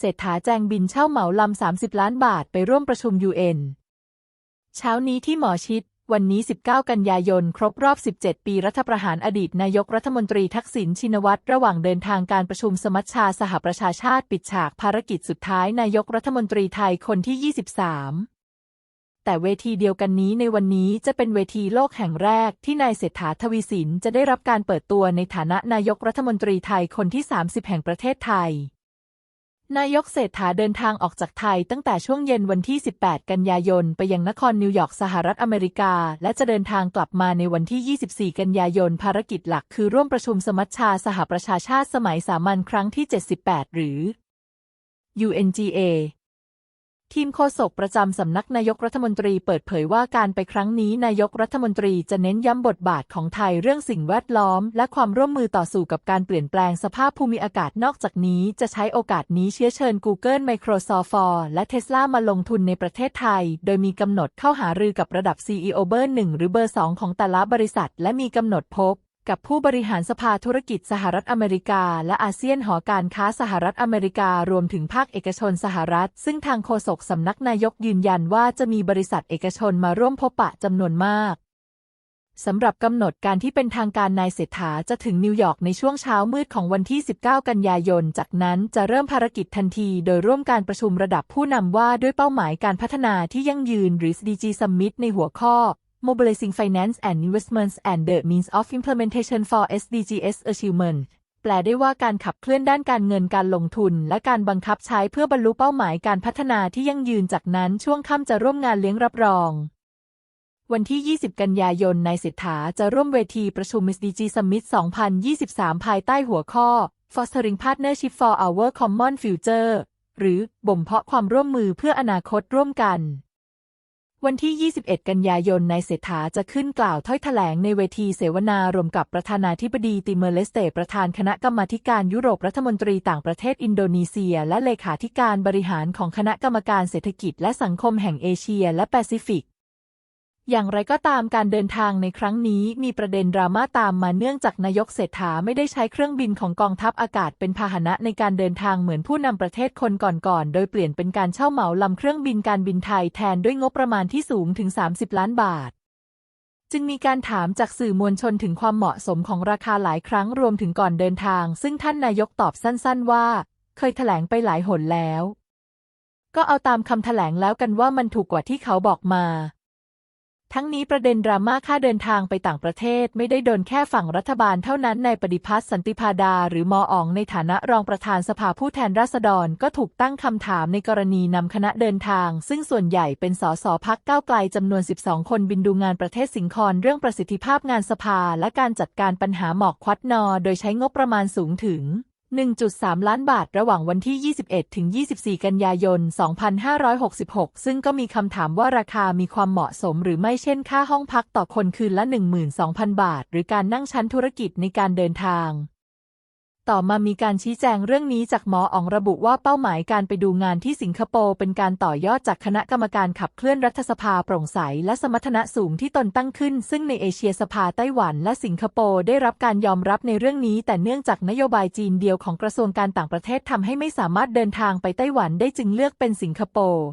เศรษฐาแจงบินเช่าเหมาลำ 30 ล้านบาทไปร่วมประชุม UN เช้านี้ที่หมอชิด วันนี้ 19 กันยายน ครบรอบ 17 ปีรัฐประหารอดีตนายกรัฐมนตรีทักษิณชินวัตรระหว่างเดินทางการประชุมสมัชชาสหประชาชาติปิดฉากภารกิจสุดท้ายนายกรัฐมนตรีไทยคนที่ 23แต่เวทีเดียวกันนี้ในวันนี้จะเป็นเวทีโลกแห่งแรกที่นายเศรษฐาทวีสินจะได้รับการเปิดตัวในฐานะนายกรัฐมนตรีไทยคนที่ 30 แห่งประเทศไทย นายกเศรษฐาเดินทางออกจากไทยตั้งแต่ช่วงเย็นวันที่ 18 กันยายน ไปยังนครนิวยอร์กสหรัฐอเมริกา และจะเดินทางกลับมาในวันที่ 24 กันยายน ภารกิจหลักคือร่วมประชุมสมัชชาสหประชาชาติสมัยสามัญครั้งที่ 78 หรือ UNGA ทีมโฆษกประจำสำนักนายกรัฐมนตรีเปิดเผยว่าการไปครั้งนี้นายกรัฐมนตรีจะเน้นย้ำบทบาทของไทยเรื่องสิ่งแวดล้อม และความร่วมมือต่อสู้กับการเปลี่ยนแปลงสภาพภูมิอากาศนอกจากนี้จะใช้โอกาสนี้เชื้อเชิญ Google Microsoft Ford และ Tesla มาลงทุนในประเทศไทย โดยมีกำหนดเข้าหารือกับระดับ CEO เบอร์หนึ่งหรือเบอร์สองของแต่ละบริษัท และมีกำหนดพบ กับผู้บริหารสภาธุรกิจสหรัฐอเมริกา และอาเซียนหอการค้าสหรัฐอเมริการวมถึงภาคเอกชนสหรัฐ ซึ่งทางโฆษกสำนักนายกยืนยันว่าจะมีบริษัทเอกชนมาร่วมพบปะจำนวนมากสำหรับกำหนดการที่เป็นทางการนายเศรษฐาจะถึงนิวยอร์กในช่วงเช้ามืดของวันที่ 19 กันยายน จากนั้นจะเริ่มภารกิจทันที โดยร่วมการประชุมระดับผู้นำว่าด้วยเป้าหมายการพัฒนาที่ยั่งยืนหรือ SDG Summit ในหัวข้อ Mobilizing Finance and Investments and the Means of Implementation for SDGs Achievement แปลได้ว่าการขับเคลื่อนด้านการเงินการลงทุน และการบังคับใช้เพื่อบรรลุเป้าหมายการพัฒนาที่ยั่งยืนจากนั้นช่วงค่ำจะร่วมงานเลี้ยงรับรอง วันที่ 20 กันยายนนายเศรษฐาจะร่วมเวทีประชุม SDG Summit 2023 ภายใต้หัวข้อ Fostering Partnership for Our Common Future หรือบ่มเพาะความร่วมมือเพื่ออนาคตร่วมกัน วันที่ 21 กันยายน นายเศรษฐาจะขึ้นกล่าวถ้อยแถลงในเวทีเสวนารวมกับประธานาธิบดีติเมอร์เลสเตประธานคณะกรรมาการยุโรปรัฐมนตรีต่างประเทศอินโดนีเซีย และเลขาธิการบริหารของคณะกรรมการเศรษฐกิจและสังคมแห่งเอเชียและแปซิฟิก อย่างไรก็ตามการเดินทางในครั้งนี้มีประเด็นดราม่าตามมาเนื่องจากนายกเศรษฐาไม่ได้ใช้เครื่องบินของกองทัพอากาศเป็นพาหนะในการเดินทางเหมือนผู้นำประเทศคนก่อนๆ โดยเปลี่ยนเป็นการเช่าเหมาลำเครื่องบินการบินไทยแทนด้วยงบประมาณที่สูงถึง 30 ล้านบาท จึงมีการถามจากสื่อมวลชนถึงความเหมาะสมของราคาหลายครั้งรวมถึงก่อนเดินทาง ซึ่งท่านนายกตอบสั้น ๆ ว่า เคยแถลงไปหลายหนแล้ว ก็เอาตามคำแถลงแล้วกันว่ามันถูกกว่าที่เขาบอกมา ทั้งนี้ประเด็นดราม่าค่าเดินทางไปต่างประเทศไม่ได้โดนแค่ฝั่งรัฐบาลเท่านั้นในายปฏิพัฒน์สันติพาดา หรือมออองในฐานะรองประธานสภาผู้แทนราษฎรก็ถูกตั้งคำถามในกรณีนำคณะเดินทาง ซึ่งส่วนใหญ่เป็นสสพักก้าวไกลจำนวน 12 คนบินดูงานประเทศสิงคโปร์เรื่องประสิทธิภาพงานสภาและการจัดการปัญหาหมอกควัดนอ โดยใช้งบประมาณสูงถึง 1.3 ล้านบาทระหว่างวันที่ 21 ถึง 24 กันยายน 2566 ซึ่งก็มีคำถามว่าราคามีความเหมาะสมหรือไม่เช่นค่าห้องพักต่อคนคืนละ 12,000 บาท หรือการนั่งชั้นธุรกิจในการเดินทาง ต่อมามีการชี้แจงเรื่องนี้จากหมออองระบุว่าเป้าหมายการไปดูงานที่สิงคโปร์เป็นการต่อยอดจากคณะกรรมการขับเคลื่อนรัฐสภาโปร่งใส และสมรรถนะสูงที่ตนตั้งขึ้น ซึ่งในเอเชียสภาไต้หวันและสิงคโปร์ได้รับการยอมรับในเรื่องนี้ แต่เนื่องจากนโยบายจีนเดียวของกระทรวงการต่างประเทศทำให้ไม่สามารถเดินทางไปไต้หวันได้จึงเลือกเป็นสิงคโปร์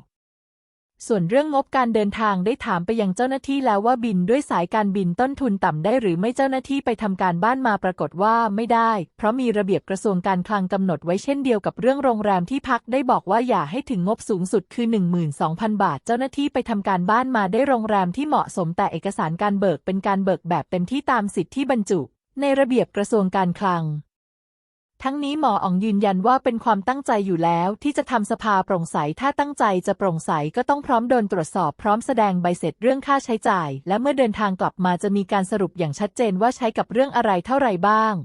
ส่วนเรื่องงบการเดินทางได้ถามไปยังเจ้าหน้าที่แล้วว่าบินด้วยสายการบินต้นทุนต่ำได้หรือไม่เจ้าหน้าที่ไปทำการบ้านมาปรากฏว่าไม่ได้ เพราะมีระเบียบกระทรวงการคลังกำหนดไว้เช่นเดียวกับเรื่องโรงแรมที่พักได้บอกว่าอย่าให้ถึงงบสูงสุดคือ 12,000 บาท เจ้าหน้าที่ไปทำการบ้านมาได้โรงแรมที่เหมาะสมแต่เอกสารการเบิกเป็นการเบิกแบบเต็มที่ตามสิทธิที่บรรจุ ในระเบียบกระทรวงการคลัง ทั้งนี้หมออ๋องยืนยันว่าเป็นความตั้งใจอยู่แล้วที่จะทำสภาโปร่งใส ถ้าตั้งใจจะโปร่งใสก็ต้องพร้อมโดนตรวจสอบพร้อมแสดงใบเสร็จเรื่องค่าใช้จ่าย และเมื่อเดินทางกลับมาจะมีการสรุปอย่างชัดเจนว่าใช้กับเรื่องอะไรเท่าไรบ้าง